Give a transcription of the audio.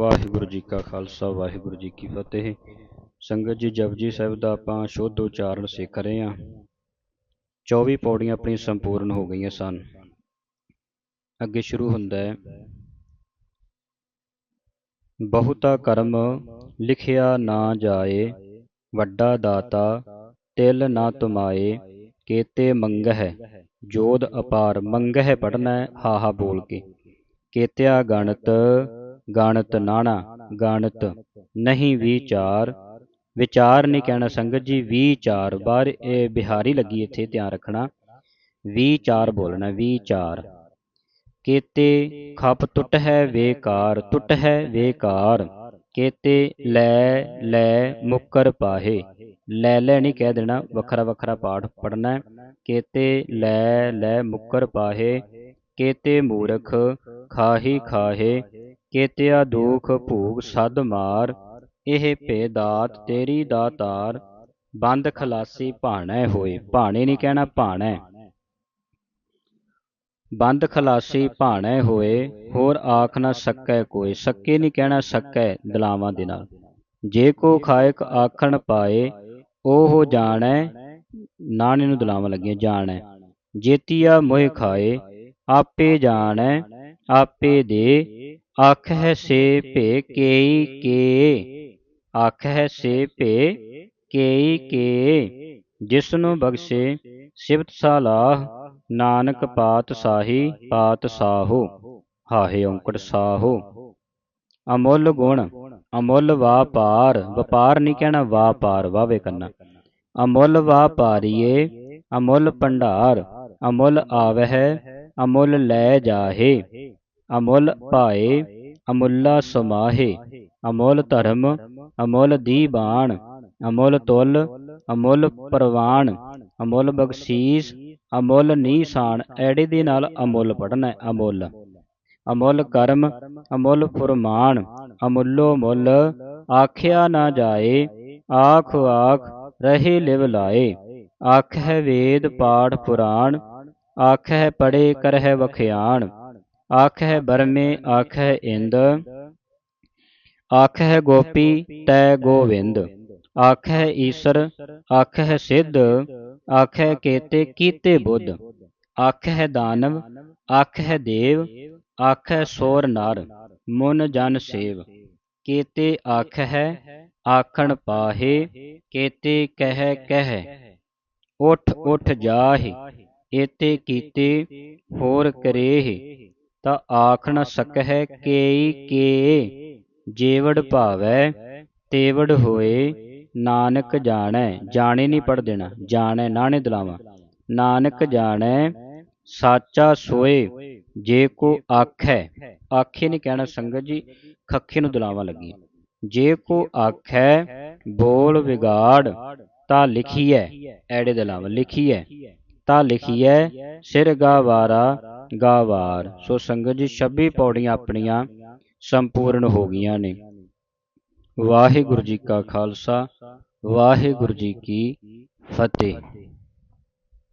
ਵਾਹਿਗੁਰੂ ਜੀ ਕਾ ਖਾਲਸਾ, ਵਾਹਿਗੁਰੂ ਜੀ ਕੀ ਫਤਿਹ। ਸੰਗਤ ਜੀ ਜਪਜੀ ਸਾਹਿਬ ਦਾ ਆਪਾਂ ਸ਼ੁੱਧ ਉਚਾਰਨ ਸਿੱਖ ਰਹੇ ਹਾਂ। 24 ਪੌੜੀਆਂ ਆਪਣੀਆਂ ਸੰਪੂਰਨ ਹੋ ਗਈਆਂ ਸਨ। ਅੱਗੇ ਸ਼ੁਰੂ ਹੁੰਦਾ ਹੈ। ਬਹੁਤਾ ਕਰਮ ਲਿਖਿਆ ਨਾ ਜਾਏ, ਵੱਡਾ ਦਾਤਾ ਤਿਲ ਨਾ ਤੁਮਾਏ, ਕੇਤੇ ਮੰਗਹਿ, ਜੋਧ ਅਪਾਰ ਮੰਗਹਿ ਪੜਨਾ ਹੈ ਹਾਹਾ ਬੋਲ ਕੇ। ਕੇਤਿਆ ਗਣਤ ਗਾਣਤ ਨਾਣਾ, ਗਣਤ ਨਹੀਂ ਵਿਚਾਰ। ਵਿਚਾਰ ਨਹੀਂ ਕਹਿਣਾ ਸੰਗਤ ਜੀ, ਵਿਚਾਰ। ਬਾਹਰ ਇਹ ਬਿਹਾਰੀ ਲੱਗੀ ਇੱਥੇ ਧਿਆਨ ਰੱਖਣਾ। ਵਿਚਾਰ ਬੋਲਣਾ, ਵਿਚਾਰ। ਕੇਤੇ ਖਪ ਟੁੱਟ ਹੈ ਵੇਕਾਰ ਟੁੱਟ ਹੈ ਵੇਕਾਰ ਕੇਤੇ ਲੈ ਲੈ ਮੁਕਰ ਪਾਹੇ। ਲੈ ਲੈ ਨਹੀਂ ਕਹਿ ਦੇਣਾ, ਵੱਖਰਾ ਵੱਖਰਾ ਪਾਠ ਪੜਨਾ ਕੇਤੇ ਲੈ ਲੈ ਮੁਕਰ ਪਾਹੇ। ਕੇਤੇ ਮੂਰਖ, ਖਾਹੀ ਖਾਹੇ। ਕੇਤਿਆ ਦੁਖ ਭੂਗ ਸਦ ਮਾਰ, ਇਹ ਭੇਦਾਤ ਤੇਰੀ ਦਾਤਾਰ, ਬੰਦ ਖਲਾਸੀ ਭਾਣੈ ਹੋਏ, ਭਾਣੇ ਨਹੀਂ ਕਹਿਣਾ ਭਾਣੈ। ਬੰਦ ਖਲਾਸੀ ਭਾਣੈ ਹੋਏ, ਹੋਰ ਆਖ ਨਾ ਸਕੈ ਕੋਈ, ਸੱਕੇ ਨਹੀਂ ਕਹਿਣਾ ਸਕੈ ਦਲਾਵਾਂ ਦੇ ਨਾਲ। ਜੇ ਕੋ ਖਾਇਕ ਆਖਣ ਪਾਏ, ਉਹ ਜਾਣੈ, ਨਾਣੇ ਨੂੰ ਦਲਾਵਾਂ ਲੱਗੀਆਂ, ਜਾਣੈ। ਜੇਤੀਆ ਮੋਹਿ ਖਾਏ, ਆਪੇ ਜਾਣੈ, ਆਪੇ ਦੇ ਆਖਹਿ ਸੇ ਭੇ ਕੇਈ ਕੇ। ਆਖਹਿ ਸੇ ਭੇ ਕੇਈ ਕੇ। ਜਿਸਨੂੰ ਬਖਸ਼ੇ ਸਿਫਤ ਸਲਾਹ ਨਾਨਕ ਪਾਤ ਸਾਹੀ ਪਾਤ ਸਾਹੋ। ਹਾਹੇ ਔਂਕੜ ਸਾਹੋ। ਅਮੁੱਲ ਗੁਣ ਅਮੁੱਲ ਵਾਪਾਰ। ਵਪਾਰ। ਨਹੀਂ ਕਹਿਣਾ ਵਾਪਾਰ ਵਾਵੇ ਕਰਨਾ ਅਮੁੱਲ ਵਾਪਾਰੀਏ ਅਮੁੱਲ ਭੰਡਾਰ। ਅਮੁੱਲ ਆਵਹਿ ਅਮੁੱਲ ਲੈ ਜਾਹੇ। ਅਮੁੱਲ ਭਾਏ ਅਮੁੱਲਾ ਸਮਾਹੇ ਅਮੁੱਲ ਧਰਮ ਅਮੁੱਲ ਦੀਬਾਨ ਅਮੁੱਲ ਤੁਲ ਅਮੁੱਲ ਪ੍ਰਵਾਨ ਅਮੁੱਲ ਬਖਸ਼ੀਸ ਅਮੁੱਲ ਨੀਸਾਨ ਐੜੇ ਦੇ ਨਾਲ ਅਮੁੱਲ ਪੜਨਾ ਅਮੁੱਲ। ਅਮੁੱਲ। ਕਰਮ ਅਮੁੱਲ ਫੁਰਮਾਨ ਅਮੁੱਲੋ ਮੁੱਲ ਆਖਿਆ ਨਾ ਜਾਏ ਆਖ ਆਖ ਰਹੇ ਲਿਵ ਲਾਏ। ਆਖਹਿ ਵੇਦ ਪਾਠ ਪੁਰਾਣ ਆਖਹਿ ਪੜੇ ਕਰਹਿ ਵਖਿਆਣ ਆਖ ਹੈ ਬਰਮੇ ਆਖ ਹੈ ਇੰਦ। ਆਖ ਹੈ ਗੋਪੀ, ਤੈ ਗੋਵਿੰਦ। ਆਖ ਹੈ ਈਸਰ ਆਖ ਹੈ ਸਿੱਧ। ਆਖਹਿ ਕੇਤੇ, ਕੀਤੇ ਬੁੱਧ। ਆਖਹਿ ਦਾਨਵ, ਆਖਹਿ ਦੇਵ। ਆਖਹਿ ਸੋਰ ਨਰ, ਮਨ ਜਨ ਸੇਵ। ਕੇਤੇ ਹੈ ਆਖਣ ਪਾਹੇ। ਕੇਤੇ ਕਹਿ ਕਹਿ। ਉਠ ਉਠ ਜਾਹੇ। ਏਤੇ ਕੀਤੇ, ਹੋਰ ਕਰੇਹ। ਤਾਂ ਆਖ ਨ ਸਕਹਿ ਕੇਈ ਕੇ ਜੇਵੜ ਭਾਵੈ ਤੇਵੜ ਹੋਏ ਨਾਨਕ ਜਾਣੈ ਜਾਣੇ ਨਹੀਂ ਪੜ ਦੇਣਾ ਜਾਣੈ ਨਾਣੇ ਦਲਾਵਾ। ਨਾਨਕ ਜਾਣੈ ਸਾਚਾ ਸੋਏ ਜੇ ਕੋ ਆਖੈ। ਆਖੇ ਨਹੀਂ ਕਹਿਣਾ ਸੰਗਤ ਜੀ ਖੱਖੇ ਨੂੰ ਦਲਾਵਾ ਲੱਗੀ। ਜੇ ਕੋ ਆਖੈ ਬੋਲ ਵਿਗਾੜ ਤਾਂ ਲਿਖੀਐ। ਐੜੇ ਦਲਾਵਾ ਲਿਖੀਐ। ਤਾਂ ਲਿਖੀਐ ਸਿਰ ਗਾਵਾਰਾ ਗਾਵਾਰ ਸੋ ਸੰਗਤ ਜੀ 26 ਪੌੜੀਆਂ ਆਪਣੀਆਂ ਸੰਪੂਰਨ ਹੋ ਗਈਆਂ ਨੇ। ਵਾਹਿਗੁਰੂ ਜੀ ਕਾ ਖਾਲਸਾ ਵਾਹਿਗੁਰੂ ਜੀ ਕੀ ਫਤਿਹ।